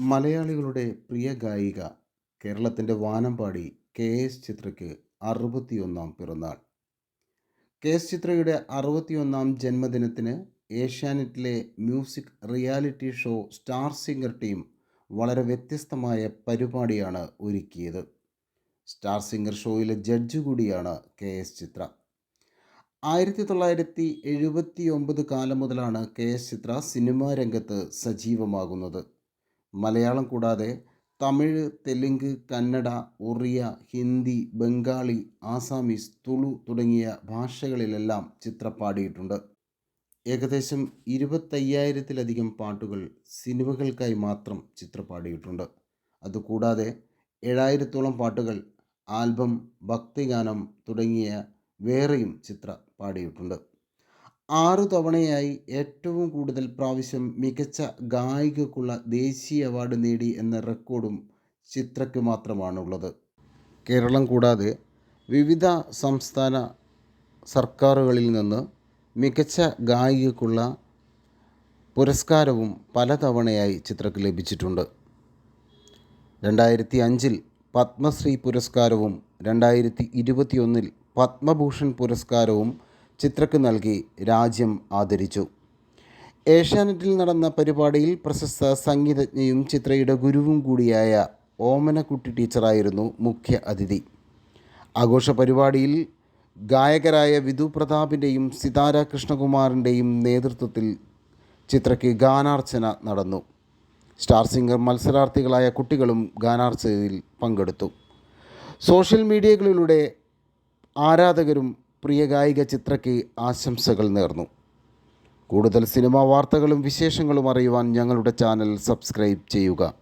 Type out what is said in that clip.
മലയാളികളുടെ പ്രിയ ഗായിക കേരളത്തിന്റെ വാനമ്പാടി കെ എസ് ചിത്രയ്ക്ക് അറുപത്തിയൊന്നാം പിറന്നാൾ. കെ എസ് ചിത്രയുടെ അറുപത്തിയൊന്നാം ജന്മദിനത്തിന് ഏഷ്യാനെറ്റിലെ music reality show star singer team വളരെ വ്യത്യസ്തമായ പരിപാടിയാണ് ഒരുക്കിയത്. സ്റ്റാർ സിംഗർ ഷോയിലെ ജഡ്ജ് കൂടിയാണ് കെ എസ് ചിത്ര. ആയിരത്തി തൊള്ളായിരത്തി എഴുപത്തി ഒമ്പത് കാലം മുതലാണ് കെ എസ് ചിത്ര സിനിമാ രംഗത്ത് സജീവമാകുന്നത്. മലയാളം കൂടാതെ തമിഴ് തെലുങ്ക് കന്നഡ ഒറിയ ഹിന്ദി ബംഗാളി ആസാമീസ് തുളു തുടങ്ങിയ ഭാഷകളിലെല്ലാം ചിത്ര പാടിയിട്ടുണ്ട്. ഏകദേശം ഇരുപത്തയ്യായിരത്തിലധികം പാട്ടുകൾ സിനിമകൾക്കായി മാത്രം ചിത്ര പാടിയിട്ടുണ്ട്. അതുകൂടാതെ ഏഴായിരത്തോളം പാട്ടുകൾ ആൽബം ഭക്തിഗാനം തുടങ്ങിയ വേറെയും ചിത്ര പാടിയിട്ടുണ്ട്. ആറു തവണയായി ഏറ്റവും കൂടുതൽ പ്രാവശ്യം മികച്ച ഗായികക്കുള്ള ദേശീയ അവാർഡ് നേടി എന്ന റെക്കോർഡും ചിത്രയ്ക്ക് മാത്രമാണുള്ളത്. കേരളം കൂടാതെ വിവിധ സംസ്ഥാന സർക്കാരുകളിൽ നിന്ന് മികച്ച ഗായികക്കുള്ള പുരസ്കാരവും പലതവണയായി ചിത്രയ്ക്ക് ലഭിച്ചിട്ടുണ്ട്. രണ്ടായിരത്തി അഞ്ചിൽ പത്മശ്രീ പുരസ്കാരവും രണ്ടായിരത്തി ഇരുപത്തിയൊന്നിൽ പത്മഭൂഷൺ പുരസ്കാരവും ചിത്രയ്ക്ക് നൽകി രാജ്യം ആദരിച്ചു. ഏഷ്യാനെറ്റിൽ നടന്ന പരിപാടിയിൽ പ്രശസ്ത സംഗീതജ്ഞയും ചിത്രയുടെ ഗുരുവും കൂടിയായ ഓമനക്കുട്ടി ടീച്ചറായിരുന്നു മുഖ്യ അതിഥി. ആഘോഷ പരിപാടിയിൽ ഗായകരായ വിധു പ്രതാപിന്റെയും സിതാര കൃഷ്ണകുമാറിന്റെയും നേതൃത്വത്തിൽ ചിത്രയ്ക്ക് ഗാനാർച്ചന നടന്നു. സ്റ്റാർ സിംഗർ മത്സരാർത്ഥികളായ കുട്ടികളും ഗാനാർച്ചനയിൽ പങ്കെടുത്തു. സോഷ്യൽ മീഡിയകളിലൂടെ ആരാധകരും പ്രിയ ഗായിക ചിത്രയ്ക്ക് ആശംസകൾ നേർന്നു. കൂടുതൽ സിനിമാ വാർത്തകളും വിശേഷങ്ങളും അറിയുവാൻ ഞങ്ങളുടെ ചാനൽ സബ്സ്ക്രൈബ് ചെയ്യുക.